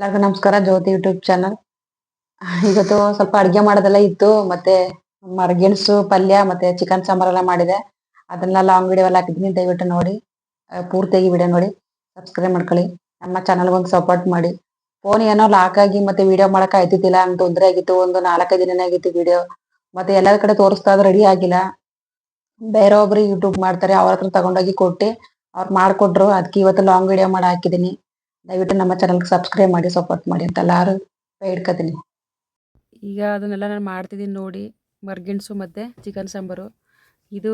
ಎಲ್ಲರಿಗೂ ನಮಸ್ಕಾರ, ಜ್ಯೋತಿ YouTube channel. ಇವತ್ತು ಸ್ವಲ್ಪ ಅಡ್ಗೆ ಮಾಡೋದೆಲ್ಲ ಇತ್ತು, ಮತ್ತೆ ಮರಗೆಣಸು ಪಲ್ಯ, ಮತ್ತೆ ಚಿಕನ್ ಸಾಂಬಾರೆಲ್ಲ ಮಾಡಿದೆ. ಅದನ್ನ ಲಾಂಗ್ ವಿಡಿಯೋ ಎಲ್ಲ ಹಾಕಿದ್ದೀನಿ, ದಯವಿಟ್ಟು ನೋಡಿ. ಪೂರ್ತಿಯಾಗಿ ವಿಡಿಯೋ ನೋಡಿ. ಸಬ್ಸ್ಕ್ರೈಬ್ ಮಾಡ್ಕೊಳ್ಳಿ. ನಮ್ಮ ಚಾನಲ್ಗೆ ಒಂದು ಸಪೋರ್ಟ್ ಮಾಡಿ. ಫೋನ್ ಏನೋ ಲಾಕ್ ಆಗಿ ಮತ್ತೆ ವಿಡಿಯೋ ಮಾಡಕ್ ಆಯ್ತಿದ್ದಿಲ್ಲ ಅಂತ ತೊಂದ್ರೆ ಆಗಿತ್ತು, ಒಂದು ನಾಲ್ಕೈದು ದಿನನೇ ಆಗಿತ್ತು ವಿಡಿಯೋ ಮತ್ತೆ ಎಲ್ಲರ ಕಡೆ ತೋರಿಸ್ತಾ ಇದ್ರೆ ರೆಡಿ ಆಗಿಲ್ಲ. ಬೇರೆ ಒಬ್ರು ಯೂಟ್ಯೂಬ್ ಮಾಡ್ತಾರೆ, ಅವ್ರ ಹತ್ರ ತಗೊಂಡೋಗಿ ಕೊಟ್ಟು, ಅವ್ರು ಮಾಡ್ಕೊಟ್ರು. ಅದಕ್ಕೆ ಇವತ್ತು ಲಾಂಗ್ ವಿಡಿಯೋ ಮಾಡಿ ಹಾಕಿದ್ದೀನಿ. ದಯವಿಟ್ಟು ನಮ್ಮ ಚಾನಲ್ಗೆ ಸಬ್ಸ್ಕ್ರೈಬ್ ಮಾಡಿ ಸಪೋರ್ಟ್ ಮಾಡಿ ಅಂತ ಎಲ್ಲಾರು ಬೇಡ್ಕತೀನಿ. ಈಗ ಅದನ್ನೆಲ್ಲ ನಾನು ಮಾಡ್ತಿದ್ದೀನಿ ನೋಡಿ, ಮರ್ಗಿಣ್ಸು ಮತ್ತು ಚಿಕನ್ ಸಾಂಬಾರು. ಇದು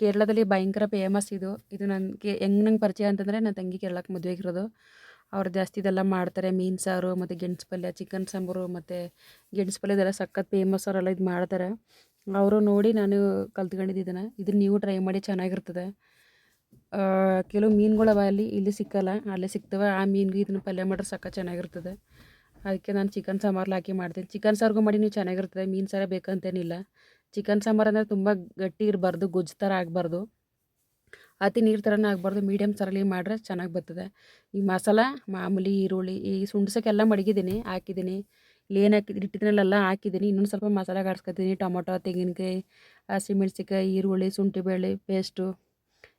ಕೇರಳದಲ್ಲಿ ಭಯಂಕರ ಫೇಮಸ್ ಇದು. ಇದು ನನಗೆ ಹೆಂಗೆ ನಂಗೆ ಪರಿಚಯ ಅಂತಂದರೆ ನನ್ನ ತಂಗಿ ಕೇರಳಕ್ಕೆ ಮದುವೆ ಇರೋದು ಅವ್ರು ಜಾಸ್ತಿ ಇದೆಲ್ಲ ಮಾಡ್ತಾರೆ, ಮೀನು ಸಾರು ಮತ್ತು ಗೆಣಸು ಪಲ್ಯ ಚಿಕನ್ ಸಾಂಬಾರು ಮತ್ತು ಗೆಣಸು ಪಲ್ಯ ಇದೆಲ್ಲ ಸಖತ್ ಫೇಮಸ್ ಅವರೆಲ್ಲ ಇದು ಮಾಡ್ತಾರೆ. ಅವರು ನೋಡಿ ನಾನು ಕಲ್ತ್ಕೊಂಡಿದ್ದು ಇದನ್ನು. ನೀವು ಟ್ರೈ ಮಾಡಿ ಚೆನ್ನಾಗಿರ್ತದೆ. ಆ, ಮೀನುಗಳು ಅವ ಅಲ್ಲಿ ಇಲ್ಲಿ ಸಿಕ್ಕಲ್ಲ ಅಲ್ಲೇ ಸಿಗ್ತವೆ. ಆ ಮೀನಿಗೆ ಇದನ್ನು ಪಲ್ಯ ಮಾಡ್ರೆ ಸಕ್ಕ ಚೆನ್ನಾಗಿರ್ತದೆ. ಅದಕ್ಕೆ ನಾನು ಚಿಕನ್ ಸಾಂಬಾರ್ಲಿ ಹಾಕಿ ಮಾಡ್ತೀನಿ. ಚಿಕನ್ ಸಾರ್ಗೂ ಮಾಡಿ ನೀವು ಚೆನ್ನಾಗಿರ್ತದೆ. ಮೀನು ಸಾರೇ ಬೇಕಂತೇನಿಲ್ಲ. ಚಿಕನ್ ಸಾಂಬಾರು ಅಂದರೆ ತುಂಬ ಗಟ್ಟಿ ಇರಬಾರ್ದು ಗೊಜ್ಜು ಥರ ಆಗಬಾರ್ದು. ಅತಿ ನೀರು ಥರನೇ ಆಗಬಾರ್ದು. ಮೀಡಿಯಮ್ ಥರಲ್ಲಿ ಮಾಡ್ರೆ ಚೆನ್ನಾಗಿ ಬರ್ತದೆ. ಈ ಮಸಾಲ ಮಾಮೂಲಿ ಈರುಳ್ಳಿ ಈ ಸುಂಡ್ಸಕ್ಕೆಲ್ಲ ಮಡಗಿದ್ದೀನಿ ಹಾಕಿದ್ದೀನಿ ಇಲ್ಲಿ ಏನು ಹಾಕಿದ್ದೀನಿ ಇಟ್ಟಿದ್ದೀನಲ್ಲ ಹಾಕಿದ್ದೀನಿ ಇನ್ನೊಂದು ಸ್ವಲ್ಪ ಮಸಾಲೆ ಕಾಡ್ಸ್ಕೊತೀನಿ ಟೊಮೊಟೊ ತೆಂಗಿನಕಾಯಿ ಹಸಿಮೆಣ್ಸಿಕಾಯಿ ಈರುಳ್ಳಿ ಶುಂಠಿ ಬೆಳ್ಳಿ ಪೇಸ್ಟು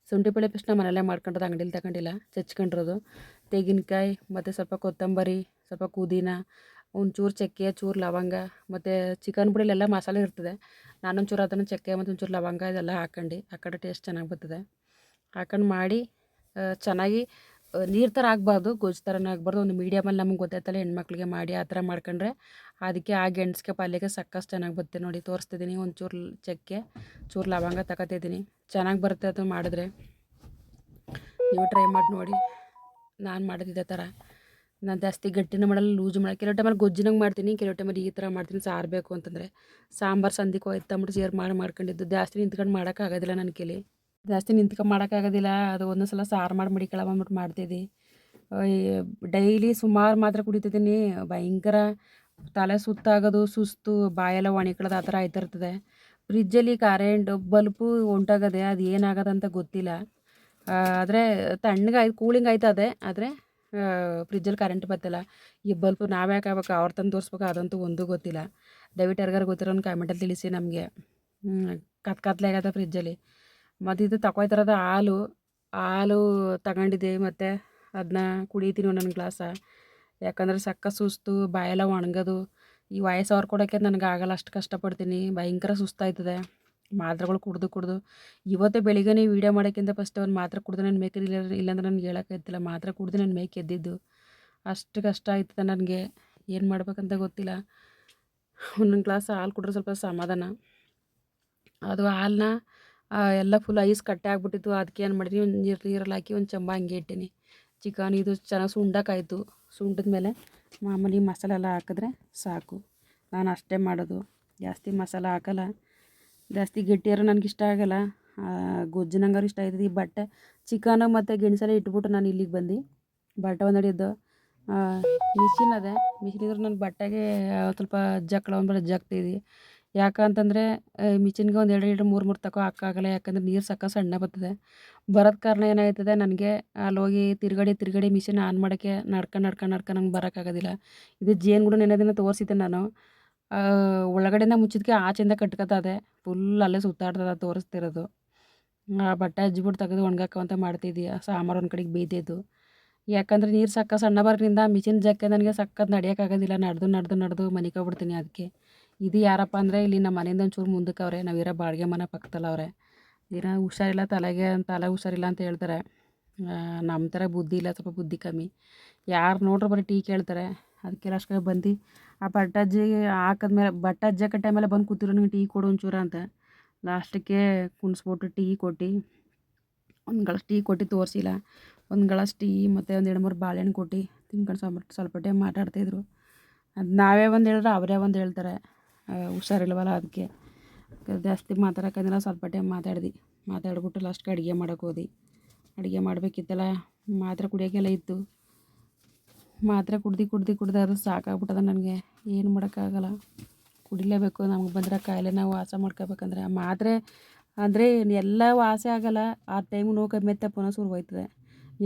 ಶುಂಠಿ ಬೆಳೆ ಪೇಸ್ಟ್ ನಮ್ಮ ಮನೆಯಲ್ಲೇ ಮಾಡ್ಕೊಂಡಿರೋದು ಅಂಗಡಿಲಿ ತಗೊಂಡಿಲ್ಲ ಚಚ್ಕೊಂಡಿರೋದು ತೆಂಗಿನಕಾಯಿ, ಮತ್ತು ಸ್ವಲ್ಪ ಕೊತ್ತಂಬರಿ, ಸ್ವಲ್ಪ ಪುದೀನ, ಒಂಚೂರು ಚಕ್ಕೆ, ಚೂರು ಲವಂಗ, ಮತ್ತು ಚಿಕನ್ ಪುಡಿಲೆಲ್ಲ ಮಸಾಲೆ ಇರ್ತದೆ. ನಾನೊಂಚೂರು ಅದನ್ನು ಚಕ್ಕೆ ಮತ್ತು ಒಂಚೂರು ಲವಂಗ ಇದೆಲ್ಲ ಹಾಕೊಂಡು ಕಡೆ ಟೇಸ್ಟ್ ಚೆನ್ನಾಗಿ ಬರ್ತದೆ. ಹಾಕೊಂಡು ಮಾಡಿ ಚೆನ್ನಾಗಿ ನೀರು ಥರ ಆಗಬಾರ್ದು, ಗೊಜ್ಜು ಥರನೂ ಆಗಬಾರ್ದು. ಒಂದು ಮೀಡಿಯಮಲ್ಲಿ ನಮ್ಗೆ ಗೊತ್ತಾಯ್ತಲ್ಲ ಹೆಣ್ಮಕ್ಳಿಗೆ ಮಾಡಿ ಆ ಥರ ಮಾಡ್ಕೊಂಡ್ರೆ ಅದಕ್ಕೆ ಆ ಗೆಣಸಿಗೆ ಪಲ್ಯಕ್ಕೆ ಸಕ್ಕಷ್ಟು ಚೆನ್ನಾಗಿ ಬರುತ್ತೆ ನೋಡಿ. ತೋರಿಸ್ತಿದ್ದೀನಿ ಒಂಚೂರು ಚಕ್ಕೆ, ಚೂರು ಲವಂಗ ತಗೋತಿದ್ದೀನಿ ಚೆನ್ನಾಗಿ ಬರುತ್ತೆ ಅದು ಮಾಡಿದ್ರೆ. ನೀವು ಟ್ರೈ ಮಾಡಿ ನೋಡಿ. ನಾನು ಮಾಡೋದು ಇದೇ ಥರ ನಾನು ಜಾಸ್ತಿ ಗಟ್ಟಿನ ಮಾಡಲ್ಲ ಲೂಸ್ ಮಾಡಲ್ಲ. ಕೆಲವು ಟೈಮಲ್ಲಿ ಗೊಜ್ಜಿನಾಗ ಮಾಡ್ತೀನಿ, ಕೆಲವು ಟೈಮಲ್ಲಿ ಈ ಥರ ಮಾಡ್ತೀನಿ, ಸಾರು ಬೇಕು ಅಂತಂದರೆ. ಸಾಂಬಾರು ಸಂದಿಗೆ ಹೋಯ್ತು ಶೇರ್ ಮಾಡಿ, ಮಾಡ್ಕೊಂಡಿದ್ದು. ಜಾಸ್ತಿ ನಿಂತ್ಕೊಂಡು ಮಾಡೋಕ್ಕಾಗೋದಿಲ್ಲ ನನ್ನ ಕೈಲಿ. ಜಾಸ್ತಿ ನಿಂತ್ಕೊ ಮಾಡೋಕ್ಕಾಗೋದಿಲ್ಲ. ಅದು ಒಂದೊಂದು ಸಲ ಸಾರು ಮಾಡಿ ಮಡಿಕಳ ಬಂದ್ಬಿಟ್ಟು ಮಾಡ್ತಿದ್ದೆ. ಡೈಲಿ ಸುಮಾರು ಮಾತ್ರ ಕುಡಿತಿದ್ದೀನಿ. ಭಯಂಕರ ತಲೆ ಸುತ್ತಾಗೋದು, ಸುಸ್ತು, ಬಾಯೆಲ್ಲ ಒಣಕಳದು ಆ ಥರ ಆಯ್ತಿರ್ತದೆ. ಫ್ರಿಜ್ಜಲ್ಲಿ ಕರೆಂಟ್, ಬಲ್ಪು ಹೊಂಟೋಗದೆ ಅದು ಏನಾಗದಂತ ಗೊತ್ತಿಲ್ಲ. ಆದರೆ ತಣ್ಣಗೆ ಕೂಲಿಂಗ್ ಆಯ್ತದೆ ಆದರೆ ಫ್ರಿಜ್ಜಲ್ಲಿ ಕರೆಂಟ್ ಬತ್ತಿಲ್ಲ ಈ ಬಲ್ಪು ಯಾಕೆ ಆಗ್ಬೇಕು? ಅವ್ರು ತಂದು ತೋರಿಸ್ಬೇಕು, ಅದಂತೂ ಒಂದೂ ಗೊತ್ತಿಲ್ಲ. ದಯವಿಟ್ಟು ಯಾರಿಗಾರು ಗೊತ್ತಿರೋ ಕಮೆಂಟಲ್ಲಿ ಕಾಮೆಂಟಲ್ಲಿ ತಿಳಿಸಿ ನಮಗೆ. ಕತ್ ಕತ್ಲೆ ಆಗತ್ತೆ ಫ್ರಿಜ್ಜಲ್ಲಿ. ಮತ್ತು ಇದು ತಗೊಯ್ತಿರೋದು ಹಾಲು ಹಾಲು ತಗೊಂಡಿದ್ದೆ ಮತ್ತು ಅದನ್ನ ಕುಡಿತೀನಿ ಒಂದೊಂದು ಗ್ಲಾಸ. ಯಾಕಂದ್ರೆ ಸಕ್ಕ ಸುಸ್ತು, ಬಾಯೆಲ್ಲ ಒಣಗೋದು. ಈ ವಯಸ್ಸವ್ರು ಕೊಡೋಕ್ಕೆ ನನಗೆ ಆಗಲ್ಲ, ಅಷ್ಟು ಕಷ್ಟಪಡ್ತೀನಿ. ಭಯಂಕರ ಸುಸ್ತಾಯ್ತದೆ. ಮಾತ್ರೆಗಳು ಕುಡಿದು ಕುಡಿದು. ಇವತ್ತೇ ಬೆಳಿಗ್ಗೆ ವೀಡಿಯೋ ಮಾಡೋಕ್ಕಿಂತ ಫಸ್ಟ್ ಒಂದು ಮಾತ್ರೆ ಕುಡಿದು ನನ್ನ ಮೇಕೆ ಇಲ್ಲ, ಇಲ್ಲಾಂದ್ರೆ ನನಗೆ ಹೇಳೋಕ್ಕಾಯ್ತಿಲ್ಲ ಮಾತ್ರೆ ಕುಡಿದು ನನ್ನ ಮೇಕ್ ಎದ್ದಿದ್ದು. ಅಷ್ಟು ಕಷ್ಟ ಆಯ್ತದೆ ನನಗೆ. ಏನು ಮಾಡ್ಬೇಕಂತ ಗೊತ್ತಿಲ್ಲ. ಒಂದೊಂದು ಗ್ಲಾಸ್ ಹಾಲು ಕುಡಿದ್ರೆ ಸ್ವಲ್ಪ ಸಮಾಧಾನ. ಅದು ಹಾಲನ್ನ ಎಲ್ಲ ಫುಲ್ ಐಸ್ ಕಟ್ಟೆ ಆಗ್ಬಿಟ್ಟಿತ್ತು. ಅದಕ್ಕೆ ಏನು ಮಾಡಿದ್ವಿ? ಒಂದು ನೀರು, ನೀರಲ್ಲಿ ಹಾಕಿ ಒಂದು ಚಂಬ ಹಂಗೆ ಇಟ್ಟೀನಿ. ಚಿಕನ್ ಇದು ಚೆನ್ನಾಗಿ ಸುಂಡಕ್ಕಾಯಿತು. ಸುಂಡಿದ ಮೇಲೆ ಮಾಮೂಲಿ ಮಸಾಲೆ ಎಲ್ಲ ಹಾಕಿದ್ರೆ ಸಾಕು. ನಾನು ಅಷ್ಟೇ ಮಾಡೋದು. ಜಾಸ್ತಿ ಮಸಾಲೆ ಹಾಕಲ್ಲ. ಜಾಸ್ತಿ ಗಟ್ಟಿಯಾರು ನನಗೆ ಇಷ್ಟ ಆಗಲ್ಲ. ಗೊಜ್ಜು ನಂಗಾರು ಇಷ್ಟ ಆಯ್ತದೆ ಈ ಬಟ್ಟೆ. ಚಿಕನ್ ಮತ್ತು ಗೆಣಸೆಲ್ಲ ಇಟ್ಬಿಟ್ಟು ನಾನು ಇಲ್ಲಿಗೆ ಬಂದು ಬಟ್ಟೆ ಒಂದು ಹಿಡಿದು ಮಿಷಿನ್ ಅದೇ. ಮಿಷಿನ್ ಇದ್ರೆ ನನ್ನ ಬಟ್ಟೆಗೆ ಸ್ವಲ್ಪ ಜಕ್ಕಳ ಒಂದು ಜಗ್ತಿದ್ವಿ. ಯಾಕಂತಂದರೆ ಮಿಷಿನ್ಗೆ ಒಂದು ಎರಡು ಲೀಟ್ರ್ ಮೂರು ಮೂರು ತಗೋ ಹಾಕಾಗಲ್ಲ ಯಾಕಂದ್ರೆ ನೀರು ಸಕ್ಕ ಸಣ್ಣ ಬರ್ತದೆ. ಬರೋದ ಕಾರಣ ಏನಾಯ್ತದೆ ನನಗೆ ಅಲ್ಲಿ ಹೋಗಿ ತಿರುಗಡೆ ತಿರುಗಾಡಿ ಮಿಷಿನ್ ಆನ್ ಮಾಡೋಕ್ಕೆ ನಡ್ಕೊಂಡು ನಡ್ಕೊಂಡು ನಡ್ಕೊಂಡು ನಂಗೆ ಬರೋಕ್ಕಾಗೋದಿಲ್ಲ. ಇದು ಜೇನು ನೆನೆ ದಿನ ತೋರಿಸಿದ್ದೆ ನಾನು. ಆ, ಒಳಗಡೆಯಿಂದ ಮುಚ್ಚಿದ್ಕೆ ಆಚೆಯಿಂದ ಕಟ್ಕೊತದೆ. ಫುಲ್ ಅಲ್ಲೇ ಸುತ್ತಾಡ್ತದೆ ತೋರಿಸ್ತಿರೋದು. ಆ ಬಟ್ಟೆ ಹಚ್ಬಿಟ್ಟು ತೆಗೆದು ಒಣಗಾಕ ಅಂತ ಮಾಡ್ತಿದ್ದೀಯ ಸಾಂಬಾರು ಒಂದು ಕಡೆಗೆ ಬೀದಿದ್ದು ಯಾಕಂದರೆ ನೀರು ಸಕ್ಕ ಸಣ್ಣ ಬರೋದ್ರಿಂದ ಮಿಷಿನ್ ಜಕ್ಕೆ ನನಗೆ ಸಕ್ಕತ್ ನಡೆಯೋಕ್ಕಾಗೋದಿಲ್ಲ ನಡೆದು ನಡೆದು ನಡೆದು ಹೋಗ್ಬಿಡ್ತೀನಿ ಅದಕ್ಕೆ ಇದು ಯಾರಪ್ಪ ಅಂದರೆ ಇಲ್ಲಿ ನಮ್ಮ ಮನೆಯಿಂದ ಒಂಚೂರು ಮುಂದಕ್ಕೆ ಅವ್ರೆ ನಾವಿರೋ ಬಾಡಿಗೆ ಮನೆ ಪಕ್ಕದಲ್ಲ ಅವ್ರೆ. ಏನೋ ಹುಷಾರಿಲ್ಲ, ತಲೆಗೆ ತಲೆ ಹುಷಾರಿಲ್ಲ ಅಂತ ಹೇಳ್ತಾರೆ. ನಮ್ಮ ಥರ ಬುದ್ಧಿ ಇಲ್ಲ, ಸ್ವಲ್ಪ ಬುದ್ಧಿ ಕಮ್ಮಿ. ಯಾರು ನೋಡ್ರೆ ಬರೀ ಟೀ ಕೇಳ್ತಾರೆ. ಅದಕ್ಕೆ ಅಷ್ಟು ಬಂದು, ಆ ಬಟ್ಟಜ್ಜಿ ಹಾಕಿದ್ಮೇಲೆ ಬಟ್ಟಜ್ಜಿ ಕಟ್ಟೆ ಮೇಲೆ ಬಂದು ಕೂತಿರೋ ನಂಗೆ ಟೀ ಕೊಡು ಒಂಚೂರು ಅಂತ. ಲಾಸ್ಟಿಗೆ ಕುಣಿಸ್ಬಿಟ್ಟು ಟೀ ಕೊಟ್ಟು, ಒಂದು ಗಳಸ್ ಟೀ ಕೊಟ್ಟು ತೋರಿಸಿಲ್ಲ. ಒಂದು ಗಳಸ್ ಟೀ ಮತ್ತು ಒಂದು ಎರಡು ಮೂರು ಬಾಳೆಹಣ್ಣು ಕೊಟ್ಟು ತಿನ್ಕೊಂಡು ಸ್ವಲ್ಪ ಸ್ವಲ್ಪ ಟೈಮ್ ಮಾತಾಡ್ತಾಯಿದ್ರು ಅದು ನಾವೇ ಒಂದು ಹೇಳಿದ್ರೆ ಅವರೇ ಒಂದು ಹೇಳ್ತಾರೆ. ಹುಷಾರಿಲ್ವಲ್ಲ ಅದಕ್ಕೆ ಜಾಸ್ತಿ ಮಾತಾಡೋಕ್ಕಂದ್ರೆ ಸ್ವಲ್ಪ ಟೈಮ್ ಮಾತಾಡ್ದು. ಮಾತಾಡ್ಬಿಟ್ಟು ಲಾಸ್ಟ್ಗೆ ಅಡುಗೆ ಮಾಡೋಕೆ ಹೋದಿ. ಅಡುಗೆ ಮಾಡಬೇಕಿತ್ತಲ್ಲ, ಮಾತ್ರೆ ಕುಡಿಯೋಕ್ಕೆಲ್ಲ ಇತ್ತು. ಮಾತ್ರೆ ಕುಡ್ದು ಕುಡ್ದು ಕುಡ್ದು ಅದು ಸಾಕಾಗ್ಬಿಟ್ಟದ ನನಗೆ. ಏನು ಮಾಡೋಕ್ಕಾಗಲ್ಲ. ಕುಡಿಲೇಬೇಕು, ನಮ್ಗೆ ಬಂದ್ರೆ ಕಾಯಿಲೆ ನಾವು ವಾಸ ಮಾಡ್ಕೋಬೇಕಂದ್ರೆ. ಮಾತ್ರೆ ಅಂದರೆ ಎಲ್ಲ ವಾಸಿ ಆಗಲ್ಲ. ಆ ಟೈಮು ನೋವು ಕಮ್ಮಿ ಎತ್ತ ಪುನಃ ಶುರು ಹೋಯ್ತದೆ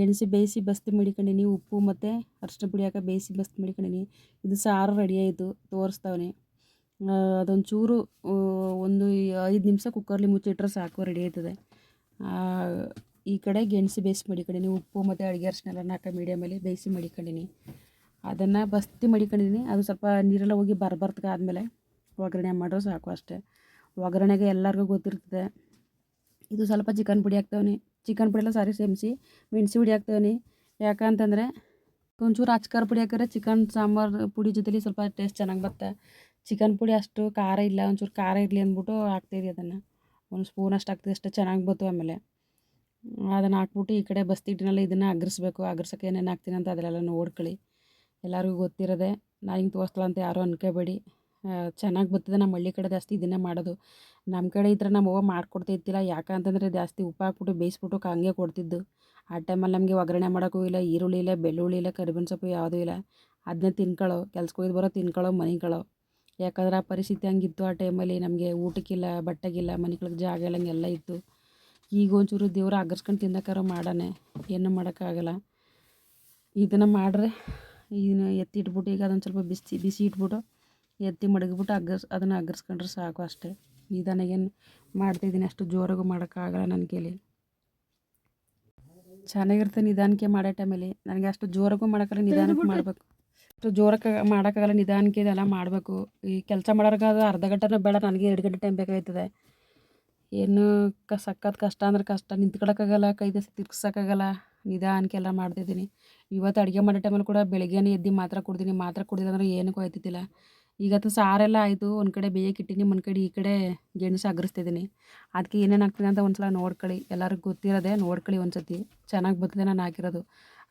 ಎಣ್ಸಿ ಬೇಯಿಸಿ ಬಸ್ತಿ ಮಡಿಕೊಂಡಿನಿ, ಉಪ್ಪು ಮತ್ತು ಅರಿಶಿನ ಪುಡಿ ಹಾಕಿ ಬೇಯಿಸಿ ಬಸ್ತಿ ಮಡಿಕೊಂಡಿನಿ. ಇದು ಸಾರು ರೆಡಿ ಆಯಿತು, ತೋರಿಸ್ತವನೆ. ಅದೊಂಚೂರು ಒಂದು ಐದು ನಿಮಿಷ ಕುಕ್ಕರ್ಲಿ ಮುಚ್ಚಿಟ್ರೆ ಸಾಕು ರೆಡಿ ಆಯ್ತದೆ. ಈ ಕಡೆ ಗೆಣಸಿ ಬೇಯಿಸಿ ಮಡಿಕೊಂಡಿನಿ ಉಪ್ಪು ಮತ್ತು ಅಡುಗೆ ಅರಿಶಿನ ಎಲ್ಲ ಹಾಕಿ ಮೀಡಿಯಮಲ್ಲಿ ಬೇಯಿಸಿ ಮಡಿಕೊಂಡಿನಿ ಅದನ್ನು ಬಸ್ತಿ ಮಡಿಕೊಂಡಿದ್ದೀನಿ ಅದು ಸ್ವಲ್ಪ ನೀರೆಲ್ಲ ಹೋಗಿ ಬರಬಾರ್ದಕ್ಕೆ ಆದಮೇಲೆ ಒಗ್ಗರಣೆ ಮಾಡಿದ್ರೆ ಸಾಕು ಅಷ್ಟೇ. ಒಗ್ಗರಣೆಗೆ ಎಲ್ಲರಿಗೂ ಗೊತ್ತಿರ್ತದೆ. ಇದು ಸ್ವಲ್ಪ ಚಿಕನ್ ಪುಡಿ ಹಾಕ್ತವನಿ. ಚಿಕನ್ ಪುಡಿ ಎಲ್ಲ ಸಾರಿ ಸೇಮಿಸಿ, ಮೆಣಸಿ ಪುಡಿ ಹಾಕ್ತವನಿ. ಯಾಕಂತಂದರೆ, ಒಂಚೂರು ಅಚ್ಕಾರ ಪುಡಿ ಹಾಕಿದ್ರೆ ಚಿಕನ್ ಸಾಂಬಾರು ಪುಡಿ ಜೊತೆಲಿ ಸ್ವಲ್ಪ ಟೇಸ್ಟ್ ಚೆನ್ನಾಗಿ ಬರುತ್ತೆ. ಚಿಕನ್ ಪುಡಿ ಅಷ್ಟು ಖಾರ ಇಲ್ಲ, ಒಂಚೂರು ಖಾರ ಇರಲಿ ಅಂದ್ಬಿಟ್ಟು ಹಾಕ್ತಾಯಿದ್ದೆ ಅದನ್ನು. ಒಂದು ಸ್ಪೂನ್ ಅಷ್ಟು ಹಾಕ್ತಿದ್ದೆ ಅಷ್ಟು ಚೆನ್ನಾಗಿ ಬಂತು ಆಮೇಲೆ. ಅದನ್ನು ಹಾಕ್ಬಿಟ್ಟು ಈ ಕಡೆ ಬಸ್ತಿಟ್ಟಿನಲ್ಲ ಇದನ್ನು ಅಗ್ರಿಸ್ಬೇಕು, ಅಗ್ರಿಸೋಕೆ ಏನೇನು ಹಾಕ್ತೀನಿ ಅಂತ ಅದೆಲ್ಲ ನೋಡ್ಕೊಳ್ಳಿ. ಎಲ್ಲರಿಗೂ ಗೊತ್ತಿರೋದೆ ನಾ ಹಿಂಗೆ ತೋರಿಸ್ತಾಳ ಅಂತ ಯಾರೂ ಅನ್ಕೋಬೇಡಿ. ಚೆನ್ನಾಗಿ ಬರ್ತದೆ ನಮ್ಮ ಹಳ್ಳಿ ಕಡೆ ಜಾಸ್ತಿ ಇದನ್ನೇ ಮಾಡೋದು. ನಮ್ಮ ಕಡೆ ಇದ್ರೆ ಥರ ನಮ್ಮ ಅವ್ವ ಯಾಕಂತಂದರೆ ಜಾಸ್ತಿ ಉಪ್ಪು ಹಾಕ್ಬಿಟ್ಟು ಬೇಯಿಸ್ಬಿಟ್ಟು ಹಂಗೆ ಕೊಡ್ತಿದ್ದು. ಆ ಟೈಮಲ್ಲಿ ನಮಗೆ ಒಗ್ಗರಣೆ ಮಾಡೋಕ್ಕೂ ಇಲ್ಲ, ಈರುಳ್ಳಿ ಇಲ್ಲ, ಬೆಳ್ಳುಳ್ಳಿ ಇಲ್ಲ, ಕರಿಬೇವಿನ ಸೊಪ್ಪು ಯಾವುದೂ ಇಲ್ಲ. ಅದನ್ನೇ ತಿನ್ಕೊಳ್ಳೋ ಕೆಲ್ಸಕ್ಕೆ ಹೋಗಿದ್ದು ಬರೋ ತಿನ್ಕೊಳ್ಳೋ ಮನಿಕೊಳ್ಳೋ ಯಾಕಂದ್ರೆ ಆ ಪರಿಸ್ಥಿತಿ ಹಂಗಿತ್ತು ಆ ಟೈಮಲ್ಲಿ ನಮಗೆ ಊಟಕ್ಕಿಲ್ಲ ಬಟ್ಟೆಗಿಲ್ಲ ಮನೆಗಳಿಗೆ ಜಾಗ ಇಲ್ಲಂಗೆಲ್ಲ ಇತ್ತು. ಈಗ ಒಂಚೂರು ದೇವ್ರು ಅಗರ್ಸ್ಕೊಂಡು ತಿನ್ನಕ್ಕಾರ ಮಾಡಾನೆ ಏನು ಮಾಡೋಕ್ಕಾಗಲ್ಲ. ಇದನ್ನು ಮಾಡ್ರೆ ಇದನ್ನ ಎತ್ತಿ ಇಟ್ಬಿಟ್ಟು ಈಗ ಅದೊಂದು ಸ್ವಲ್ಪ ಬಿಸಿ ಬಿಸಿ ಇಟ್ಬಿಟ್ಟು ಎತ್ತಿ ಮಡಗಿಬಿಟ್ಟು ಅಗ್ಗರ್ಸ್ ಅದನ್ನು ಅಗ್ಗರ್ಸ್ಕೊಂಡ್ರೆ ಸಾಕು ಅಷ್ಟೇ. ನಿಧಾನಾಗೇನು ಮಾಡ್ತಿದ್ದೀನಿ ಅಷ್ಟು ಜೋರಾಗೂ ಮಾಡೋಕ್ಕಾಗಲ್ಲ ನನ್ನ ಕೈಲಿ. ಚೆನ್ನಾಗಿರುತ್ತೆ ನಿಧಾನಕ್ಕೆ ಮಾಡೋ ಟೈಮಲ್ಲಿ. ನನಗೆ ಅಷ್ಟು ಜೋರಾಗೂ ಮಾಡೋಕ್ಕಲ್ಲ ನಿಧಾನಕ್ಕೆ ಮಾಡಬೇಕು. ಅಷ್ಟು ಜೋರಕ್ಕೆ ಮಾಡೋಕ್ಕಾಗಲ್ಲ, ನಿಧಾನಕ್ಕೆ ಇದೆಲ್ಲ ಮಾಡಬೇಕು. ಈ ಕೆಲಸ ಮಾಡೋರ್ಗೆ ಅದು ಅರ್ಧ ಗಂಟೆನೂ ಬೇಡ, ನನಗೆ ಎರಡು ಗಂಟೆ ಟೈಮ್ ಬೇಕಾಗ್ತದೆ. ಏನು ಕ, ಸಖತ್ ಕಷ್ಟ ಅಂದ್ರೆ ಕಷ್ಟ. ನಿಂತ್ಕೊಳಕ್ಕಾಗಲ್ಲ, ಕೈ ಜಾಸ್ತಿ ತಿರ್ಗ್ಸೋಕ್ಕಾಗಲ್ಲ. ನಿಧಾನಕ್ಕೆ ಎಲ್ಲ ಮಾಡ್ತಿದ್ದೀನಿ. ಇವತ್ತು ಅಡುಗೆ ಮಾಡೋ ಟೈಮಲ್ಲಿ ಕೂಡ ಬೆಳಗ್ಗೆನೇ ಎದ್ದು ಮಾತ್ರ ಕುಡ್ದೀನಿ. ಮಾತ್ರ ಕುಡಿದಂದ್ರೆ ಏನಕ್ಕೂ ಆಯ್ತಿದ್ದಿಲ್ಲ ಈಗತ್ತು ಸಾರೆಲ್ಲ ಆಯಿತು. ಒಂದು ಕಡೆ ಬೇಯಕ್ಕೆ ಇಟ್ಟಿನಿ ಒಂದು ಕಡೆ ಈ ಕಡೆ ಗೆಣಸು ಅಗರಿಸ್ತಿದ್ದೀನಿ. ಅದಕ್ಕೆ ಏನೇನು ಹಾಕ್ತೀನಿ ಅಂತ ಒಂದು ಸಲ ನೋಡ್ಕೊಳ್ಳಿ. ಎಲ್ಲರಿಗೂ ಗೊತ್ತಿರೋದೆ ನೋಡ್ಕೊಳ್ಳಿ ಒಂದು ಸತಿ ಚೆನ್ನಾಗಿ ಬರ್ತದೆ ನಾನು ಹಾಕಿರೋದು.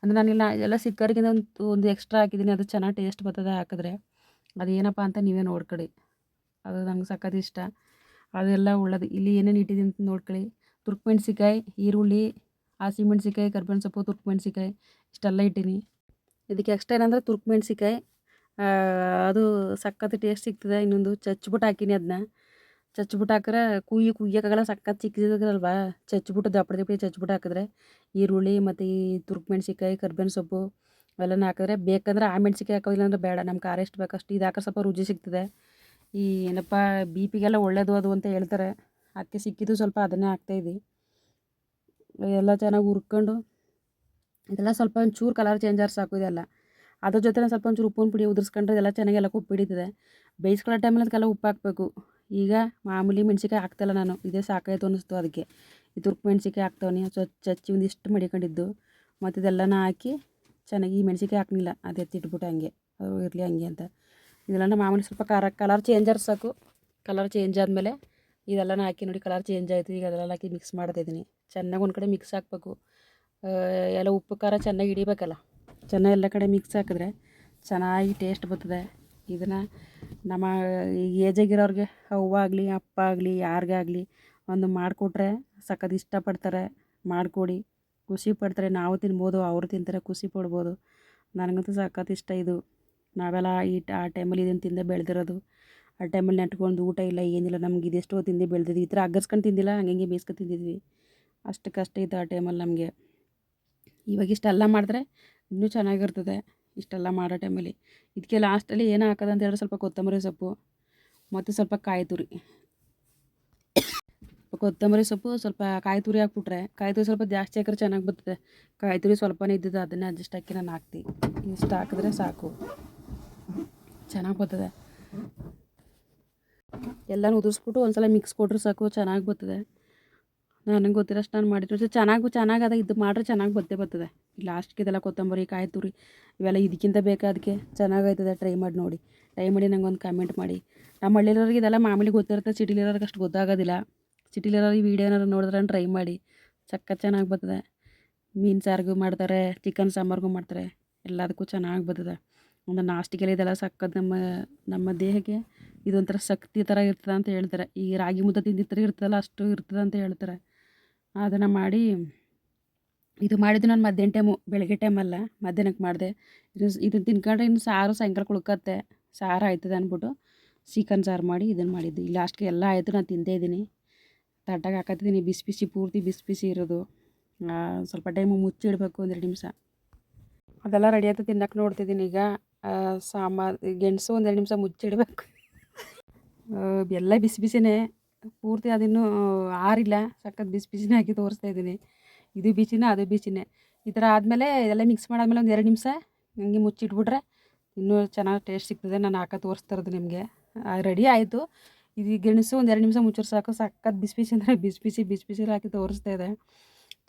ಅಂದರೆ ನಾನಿಲ್ಲ ಎಲ್ಲ ಸಿಕ್ಕರಿಗಿಂತ ಒಂದು ಒಂದು ಎಕ್ಸ್ಟ್ರಾ ಹಾಕಿದ್ದೀನಿ ಅದು ಚೆನ್ನಾಗಿ ಟೇಸ್ಟ್ ಬರ್ತದೆ ಹಾಕಿದ್ರೆ. ಅದು ಏನಪ್ಪ ಅಂತ ನೀವೇ ನೋಡ್ಕೊಳ್ಳಿ. ಅದು ನಂಗೆ ಸಖತ್ ಇಷ್ಟ. ಅದೆಲ್ಲ ಒಳ್ಳೇದು. ಇಲ್ಲಿ ಏನೇನು ಇಟ್ಟಿದ್ದೀನಿ ಅಂತ ನೋಡ್ಕೊಳ್ಳಿ. ತುರ್ಕು ಮೆಣ್ಸಿಕಾಯಿ ಈರುಳ್ಳಿ ಹಸಿಮೆಣ್ಸಿಕಾಯಿ ಕರ್ಬೇವಿನ ಸೊಪ್ಪು ತುರ್ಕು ಮೆಣ್ಸಿಕಾಯಿ ಇಷ್ಟೆಲ್ಲ ಇಟ್ಟೀನಿ ಇದಕ್ಕೆ ಎಕ್ಸ್ಟ್ರಾ ಏನಂದ್ರೆ ತುರ್ಕು ಮೆಣ್ಸಿಕಾಯಿ ಅದು ಸಖತ್ ಟೇಸ್ಟ್ ಸಿಗ್ತದೆ. ಇನ್ನೊಂದು ಚಚ್ಬಿಟ್ಟು ಹಾಕೀನಿ ಅದನ್ನ ಚಚ್ಬಿಟ್ಟು ಕುಯ್ಯಿ ಕುಯ್ಯಕ್ಕಾಗಲ್ಲ ಸಖತ್ ಚಿಕ್ಕದಿರಲ್ವಾ ಚಚ್ಬಿಟ್ಟು ದಪ್ಪಡ ದಪ್ಪಡಿ ಚಚ್ಬಿಟ್ಟು ಹಾಕಿದ್ರೆ ಈರುಳ್ಳಿ ಮತ್ತು ಈ ತುರ್ಕ್ ಮೆಣಸಿಕಾಯಿ ಕರ್ಬೇವಿನ ಸೊಪ್ಪು ಅವೆಲ್ಲನೂ ಹಾಕಿದ್ರೆ ಬೇಕಂದ್ರೆ ಆ ಮೆಣಸಿಕಾಯಿ ಹಾಕೋದಿಲ್ಲ ಅಂದ್ರೆ ಬೇಡ. ನಮ್ಮ ಖಾರ ಎಷ್ಟು ಬೇಕಷ್ಟು. ಇದು ಹಾಕ್ರೆ ಸ್ವಲ್ಪ ರುಚಿ ಸಿಗ್ತದೆ. ಈ ಏನಪ್ಪ ಬಿ ಪಿಗೆಲ್ಲ ಒಳ್ಳೇದು ಅದು ಅಂತ ಹೇಳ್ತಾರೆ. ಅದಕ್ಕೆ ಸಿಕ್ಕಿದ್ದು ಸ್ವಲ್ಪ ಅದನ್ನೇ ಹಾಕ್ತಾಯಿದ್ವಿ ಎಲ್ಲ ಚೆನ್ನಾಗಿ ಹುರ್ಕೊಂಡು, ಇದೆಲ್ಲ ಸ್ವಲ್ಪ ಒಂಚೂರು ಕಲರ್ ಚೇಂಜ್ ಆದ್ರೆ ಸಾಕು ಇದೆಲ್ಲ. ಅದ್ರ ಜೊತೆ ಸ್ವಲ್ಪ ಒಂಚೂರು ಉಪ್ಪಿನ ಪುಡಿ ಉದುರಿಸ್ಕೊಂಡ್ರೆ ಎಲ್ಲ ಚೆನ್ನಾಗಿ ಎಲ್ಲ ಉಪ್ಪು ಬೇಯಿಸ್ಕೊಳ್ಳೋ ಟೈಮಲ್ಲಿ ಅದಕ್ಕೆಲ್ಲ ಉಪ್ಪು ಹಾಕಬೇಕು ಈಗ ಮಾಮೂಲಿ ಮೆಣ್ಸಿಕಾಯಿ ಹಾಕ್ತಿಲ್ಲ ನಾನು, ಇದೇ ಸಾಕಾಯಿತು ಅನ್ನಿಸ್ತು ಅದಕ್ಕೆ. ಇದು ತುರ್ಕು ಮೆಣ್ಸಿಕಾಯಿ ಹಾಕ್ತವನಿ ಚಚ್ಚಿ ಚಚ್ಚಿ ಒಂದಿಷ್ಟು ಮಡಿಕೊಂಡಿದ್ದು. ಮತ್ತು ಇದೆಲ್ಲನ ಹಾಕಿ ಚೆನ್ನಾಗಿ ಈ ಮೆಣ್ಸಿಕಾಯಿ ಹಾಕಲಿಲ್ಲ, ಅದು ಎತ್ತಿಟ್ಬಿಟ್ಟು ಹಂಗೆ, ಅದು ಇರಲಿ ಹಂಗೆ ಅಂತ. ಇದೆಲ್ಲ ಮಾಮೂಲಿ ಸ್ವಲ್ಪ ಖಾರ ಕಲರ್ ಚೇಂಜ್ ಆದ್ರೆ ಸಾಕು ಕಲರ್ ಚೇಂಜ್ ಆದಮೇಲೆ ಇದೆಲ್ಲನ ಹಾಕಿ ನೋಡಿ ಕಲರ್ ಚೇಂಜ್ ಆಯಿತು. ಈಗ ಅದೆಲ್ಲ ಹಾಕಿ ಮಿಕ್ಸ್ ಮಾಡ್ತಾಯಿದ್ದೀನಿ ಚೆನ್ನಾಗಿ ಒಂದು ಕಡೆ ಮಿಕ್ಸ್ ಹಾಕ್ಬೇಕು. ಎಲ್ಲ ಉಪ್ಪು ಖಾರ ಚೆನ್ನಾಗಿ ಹಿಡಿಬೇಕಲ್ಲ. ಚೆನ್ನಾಗಿ ಎಲ್ಲ ಕಡೆ ಮಿಕ್ಸ್ ಹಾಕಿದ್ರೆ ಚೆನ್ನಾಗಿ ಟೇಸ್ಟ್ ಬರ್ತದೆ. ಇದನ್ನು ನಮ್ಮ ಏಜಾಗಿರೋರಿಗೆ ಅವ್ವ ಆಗಲಿ, ಅಪ್ಪ ಆಗಲಿ ಯಾರಿಗಾಗಲಿ ಒಂದು ಮಾಡಿಕೊಟ್ರೆ ಸಖತ್ ಇಷ್ಟಪಡ್ತಾರೆ, ಮಾಡಿಕೊಡಿ. ಖುಷಿ ಪಡ್ತಾರೆ. ನಾವು ತಿನ್ಬೋದು, ಅವರು ತಿಂತಾರೆ, ಖುಷಿ ಪಡ್ಬೋದು. ನನಗಂತೂ ಸಖತ್ ಇಷ್ಟ ಇದು. ನಾವೆಲ್ಲ ಈ ಆ ಟೈಮಲ್ಲಿ ಇದನ್ನು ತಿಂದೇ ಬೆಳೆದಿರೋದು. ಆ ಟೈಮಲ್ಲಿ ನೆಟ್ಕೊಂಡು ಊಟ ಇಲ್ಲ, ಏನಿಲ್ಲ, ನಮ್ಗೆ ಇದೆಷ್ಟೋ ತಿಂದು ಬೆಳೆದಿದ್ವಿ. ಈ ಥರ ಅಗ್ಗರ್ಸ್ಕೊಂಡು ತಿಂದಿಲ್ಲ ಹಂಗೆ ಬೇಯಿಸ್ಕೊಂಡು ತಿಂದಿದ್ವಿ. ಕಷ್ಟ ಇತ್ತು ಆ ಟೈಮಲ್ಲಿ ನಮಗೆ. ಇವಾಗ ಇಷ್ಟೆಲ್ಲ ಮಾಡಿದ್ರೆ ಇನ್ನೂ ಚೆನ್ನಾಗಿರ್ತದೆ ಇಷ್ಟೆಲ್ಲ ಮಾಡೋ ಟೈಮಲ್ಲಿ. ಇದಕ್ಕೆ ಲಾಸ್ಟಲ್ಲಿ ಏನು ಹಾಕೋದು ಅಂತ ಹೇಳಿದ್ರೆ ಸ್ವಲ್ಪ ಕೊತ್ತಂಬರಿ ಸೊಪ್ಪು, ಮತ್ತು ಸ್ವಲ್ಪ ಕಾಯಿ ತುರಿ. ಕೊತ್ತಂಬರಿ ಸೊಪ್ಪು ಸ್ವಲ್ಪ ಕಾಯಿ ತುರಿ ಹಾಕ್ಬಿಟ್ರೆ, ಕಾಯಿ ತುರಿ ಸ್ವಲ್ಪ ಜಾಸ್ತಿ ಹಾಕಿದ್ರೆ ಚೆನ್ನಾಗಿ ಬರ್ತದೆ. ಕಾಯಿ ತುರಿ ಸ್ವಲ್ಪನೇ ಇದ್ದಿದ್ದು ಅದನ್ನೇ ಅಡ್ಜಸ್ಟ್ ಹಾಕಿ ನಾನು ಹಾಕ್ತೀನಿ ಇಷ್ಟು ಹಾಕಿದ್ರೆ ಸಾಕು. ಚೆನ್ನಾಗಿ ಬರ್ತದೆ. ಎಲ್ಲನೂ ಉದುರಿಸ್ಬಿಟ್ಟು ಒಂದು ಸಲ ಮಿಕ್ಸ್ ಕೊಟ್ಟರೆ ಸಾಕು, ಚೆನ್ನಾಗಿ ಬರ್ತದೆ. ನನಗೆ ಗೊತ್ತಿರೋಷ್ಟು ನಾನು ಮಾಡಿದ್ರು. ಚೆನ್ನಾಗೂ ಚೆನ್ನಾಗದ ಇದು ಮಾಡ್ರೆ ಚೆನ್ನಾಗಿ ಬರ್ತೇ ಬರ್ತದೆ. ಲಾಸ್ಟ್ಗೆ ಇದೆಲ್ಲ ಕೊತ್ತಂಬರಿ, ಕಾಯಿ ತುರಿ, ಇವೆಲ್ಲ ಇದಕ್ಕಿಂತ ಬೇಕಾ ಅದಕ್ಕೆ ಚೆನ್ನಾಗಾಯ್ತದೆ ಟ್ರೈ ಮಾಡಿ ನೋಡಿ. ಟ್ರೈ ಮಾಡಿ ನಂಗೆ ಒಂದು ಕಮೆಂಟ್ ಮಾಡಿ. ನಮ್ಮ ಹಳ್ಳಿಲಿರೋರಿಗೆ ಇದೆಲ್ಲ ಮಾಮೂಲಿ ಗೊತ್ತಿರುತ್ತೆ, ಸಿಟಿಲಿರೋರಿಗೆ ಅಷ್ಟು ಗೊತ್ತಾಗೋದಿಲ್ಲ. ಸಿಟಿಲಿರೋರು ಈ ವಿಡಿಯೋ ಏನಾರು ನೋಡಿದ್ರೆ ಟ್ರೈ ಮಾಡಿ. ಚಕ್ಕ ಚೆನ್ನಾಗಿ ಬರ್ತದೆ. ಮೀನು ಸಾರಿಗೂ ಮಾಡ್ತಾರೆ ಚಿಕನ್ ಸಾಂಬಾರಿಗೂ ಮಾಡ್ತಾರೆ, ಎಲ್ಲದಕ್ಕೂ ಚೆನ್ನಾಗಿ ಬರ್ತದೆ. ಒಂದು ನಾಷ್ಟಿಗೆಲ್ಲ ಇದೆಲ್ಲ ಸಕ್ಕದ ನಮ್ಮ ನಮ್ಮ ದೇಹಕ್ಕೆ ಇದೊಂಥರ ಶಕ್ತಿ ಥರ ಇರ್ತದೆ ಅಂತ ಹೇಳ್ತಾರೆ. ಈ ರಾಗಿ ಮುದ್ದೆ ತಿಂದಿದ್ರೆ ಇರ್ತದಲ್ಲ, ಅಷ್ಟು ಇರ್ತದೆ ಅಂತ ಹೇಳ್ತಾರೆ. ಅದನ್ನು ಮಾಡಿ ಇದು ಮಾಡಿದ್ದು ನಾನು ಮಧ್ಯಾಹ್ನ ಟೈಮು ಬೆಳಗ್ಗೆ ಟೈಮಲ್ಲ ಮಧ್ಯಾಹ್ನಕ್ಕೆ ಮಾಡಿದೆ. ಇದು ಇದನ್ನು ತಿನ್ಕೊಂಡ್ರೆ ಇನ್ನು ಸಾರು ಸಾಯಂಕಾಲ ಕುಳ್ಕತ್ತೆ ಸಾರು ಆಯ್ತದೆ ಅಂದ್ಬಿಟ್ಟು ಚಿಕನ್ ಸಾರು ಮಾಡಿ ಇದನ್ನು ಮಾಡಿದ್ದು. ಈ ಲಾಸ್ಟ್ಗೆ ಎಲ್ಲ ಆಯಿತು, ನಾನು ತಿಂದೇ ಇದ್ದೀನಿ ತಟ್ಟಾಗ ಹಾಕತ್ತಿದ್ದೀನಿ ಬಿಸಿ ಬಿಸಿ, ಪೂರ್ತಿ ಬಿಸಿ ಬಿಸಿ ಇರೋದು. ಸ್ವಲ್ಪ ಟೈಮು ಮುಚ್ಚಿಡಬೇಕು ಒಂದೆರಡು ನಿಮಿಷ. ಅದೆಲ್ಲ ರೆಡಿ ಆಯ್ತು ತಿನ್ನಕ್ಕೆ ನೋಡ್ತಿದ್ದೀನಿ ಈಗ. ಸಾಂಬಾರು, ಗೆಣಸು ಒಂದೆರಡು ನಿಮಿಷ ಮುಚ್ಚಿಡಬೇಕು ಎಲ್ಲ ಬಿಸಿ ಬಿಸಿನೇ. ಪೂರ್ತಿ ಅದಿನ್ನೂ ಆರಿಲ್ಲ. ಸಖತ್ ಬಿಸಿ ಬಿಸಿನೇ ಹಾಕಿ ತೋರಿಸ್ತಾ ಇದ್ದೀನಿ. ಇದು ಬಿಸಿನೇ ಅದು ಬಿಸಿನೇ ಈ ಥರ ಆದಮೇಲೆ ಎಲ್ಲ ಮಿಕ್ಸ್ ಮಾಡಾದ್ಮೇಲೆ ಒಂದು ಎರಡು ನಿಮಿಷ ಹಂಗೆ ಮುಚ್ಚಿಟ್ಬಿಟ್ರೆ ಇನ್ನೂ ಚೆನ್ನಾಗಿ ಟೇಸ್ಟ್ ಸಿಗ್ತದೆ. ನಾನು ಹಾಕ ತೋರಿಸ್ತಾ ಇರೋದು ನಿಮಗೆ. ರೆಡಿ ಆಯಿತು. ಇದು ಗೆಣಸು ಒಂದು ಎರಡು ನಿಮಿಷ ಮುಚ್ಚರ್ ಸಾಕು. ಸಖತ್ ಬಿಸಿ ಬಿಸಿ ಅಂದರೆ ಬಿಸಿ ಬಿಸಿ ಬಿಸಿ ಬಿಸಿ ಹಾಕಿ ತೋರಿಸ್ತಾ ಇದೆ.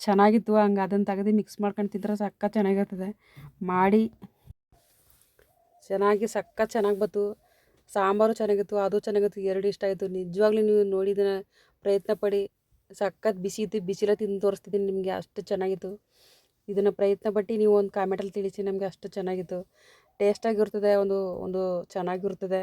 ಚೆನ್ನಾಗಿತ್ತು. ಹಂಗೆ ಅದನ್ನು ತೆಗೆದು ಮಿಕ್ಸ್ ಮಾಡ್ಕೊಂಡು ತಿಂದ್ರೆ ಸಖತ್ ಚೆನ್ನಾಗಿರ್ತದೆ. ಮಾಡಿ. ಚೆನ್ನಾಗಿ ಸಖತ್ ಚೆನ್ನಾಗಿ ಬಂತು. ಸಾಂಬಾರು ಚೆನ್ನಾಗಿತ್ತು, ಅದು ಚೆನ್ನಾಗಿತ್ತು, ಎರಡು ಇಷ್ಟ ಆಯಿತು. ನಿಜವಾಗ್ಲೂ ನೀವು ನೋಡಿದ ಪ್ರಯತ್ನ ಪಡಿ ಸಖತ್ ಬಿಸಿ ಇತ್ತು ಬಿಸಿಲೇ ತಿಂದು ತೋರಿಸ್ತಿದ್ದೀನಿ ನಿಮಗೆ, ಅಷ್ಟು ಚೆನ್ನಾಗಿತ್ತು. ಇದನ್ನು ಪ್ರಯತ್ನ ಪಟ್ಟು ನೀವು ಒಂದು ಕಾಮೆಂಟಲ್ಲಿ ತಿಳಿಸಿ, ನಮಗೆ ಅಷ್ಟು ಚೆನ್ನಾಗಿತ್ತು. ಟೇಸ್ಟಾಗಿರ್ತದೆ ಒಂದು ಒಂದು ಚೆನ್ನಾಗಿರ್ತದೆ.